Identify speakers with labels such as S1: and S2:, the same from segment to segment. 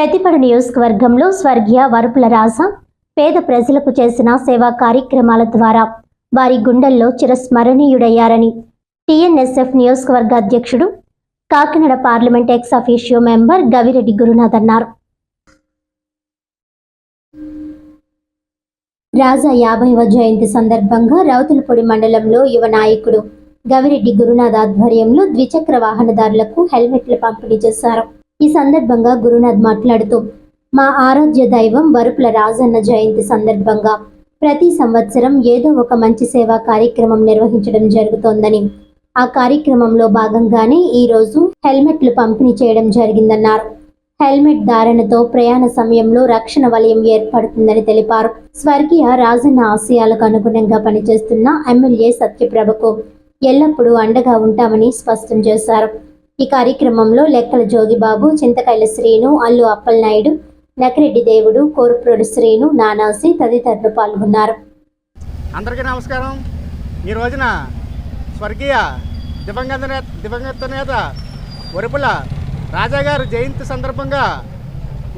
S1: ప్రతిపడ నియోజకవర్గంలో స్వర్గీయ వరుపుల రాజా పేద ప్రజలకు చేసిన సేవా కార్యక్రమాల ద్వారా వారి గుండెల్లో చిరస్మరణీయుడయ్యారని టీఎన్ఎస్ఎఫ్ నియోజకవర్గ అధ్యక్షుడు Kakinada parliament ex officio member Gavireddy Gurunath అన్నారు. రాజా యాభైవ జయంతి సందర్భంగా రౌతులపూడి మండలంలో యువ నాయకుడు గవిరెడ్డి గురునాథ్ ఆధ్వర్యంలో ద్విచక్ర వాహనదారులకు హెల్మెట్లు పంపిణీ చేశారు. ఈ సందర్భంగా గురునాథ్ మాట్లాడుతూ మా ఆరాధ్య దైవం వరుపుల రాజన్న జయంతి సందర్భంగా ప్రతి సంవత్సరం ఏదో ఒక మంచి సేవా కార్యక్రమం నిర్వహించడం జరుగుతోందని. ఆ కార్యక్రమంలో భాగంగానే ఈ రోజు హెల్మెట్లు పంపిణీ చేయడం జరిగిందన్నారు. హెల్మెట్ ధారణతో ప్రయాణ సమయంలో రక్షణ వలయం ఏర్పడుతుందని తెలిపారు. స్వర్గీయ రాజన్న ఆశయాలకు అనుగుణంగా పనిచేస్తున్న ఎమ్మెల్యే సత్యప్రభకు ఎల్లప్పుడూ అండగా ఉంటామని స్పష్టం చేశారు. ఈ కార్యక్రమంలో లెక్కల జోగిబాబు చింతకాయల శ్రీను అల్లు అప్పలనాయుడు నకిరెడ్డి దేవుడు కోరుప్రోడు శ్రీను నానాసి తదితరులు పాల్గొన్నారు.
S2: అందరికీ నమస్కారం. ఈ రోజున స్వర్గీయ దివంగత నేత దివంగత నేత వరుపుల రాజాగారు జయంతి సందర్భంగా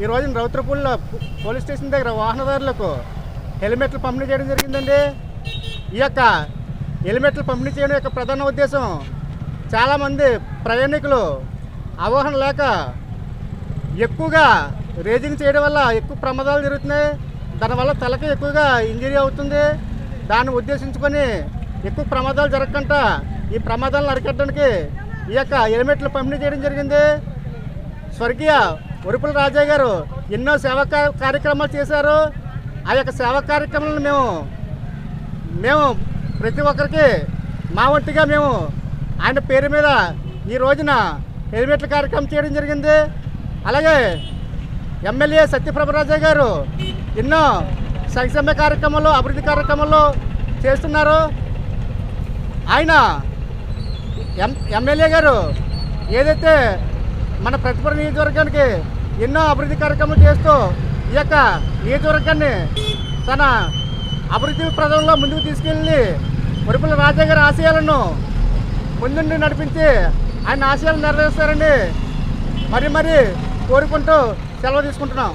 S2: ఈ రోజున పోలీస్ స్టేషన్ దగ్గర వాహనదారులకు హెల్మెట్లు పంపిణీ చేయడం జరిగిందండి. ఈ యొక్క హెల్మెట్లు పంపిణీ చేయడం యొక్క ప్రధాన ఉద్దేశం చాలామంది ప్రయాణికులు అవగాహన లేక ఎక్కువగా రేజింగ్ చేయడం వల్ల ఎక్కువ ప్రమాదాలు జరుగుతున్నాయి. దానివల్ల తలకి ఎక్కువగా ఇంజరీ అవుతుంది. దాన్ని ఉద్దేశించుకొని ఎక్కువ ప్రమాదాలు జరగకుండా ఈ ప్రమాదాలను అరికట్టడానికి ఈ యొక్క హెల్మెట్లు పంపిణీ చేయడం జరిగింది. స్వర్గీయ ఉరుపుల రాజయ్య గారు ఎన్నో సేవా కార్యక్రమాలు చేశారు. ఆ యొక్క సేవా కార్యక్రమాలను మేము మేము ప్రతి ఒక్కరికి మా వంటిగా మేము ఆయన పేరు మీద ఈ రోజున హెల్మెట్ల కార్యక్రమం చేయడం జరిగింది. అలాగే ఎమ్మెల్యే సత్యప్రభరాజయ్య గారు ఎన్నో సంక్షేమ కార్యక్రమాలు అభివృద్ధి కార్యక్రమాలు చేస్తున్నారు. ఆయన ఎం ఎమ్మెల్యే గారు ఏదైతే మన ప్రతిపర నియోజకవర్గానికి ఎన్నో అభివృద్ధి కార్యక్రమాలు చేస్తూ ఈ యొక్క నియోజకవర్గాన్ని తన అభివృద్ధి ప్రదంలో ముందుకు తీసుకెళ్ళి ఉరుపుల రాజా గారి ఆశయాలను ముందుండి నడిపించి ఆయన ఆశయాలు నెరవేరుస్తారని మరి మరి కోరుకుంటూ సెలవు తీసుకుంటున్నాం.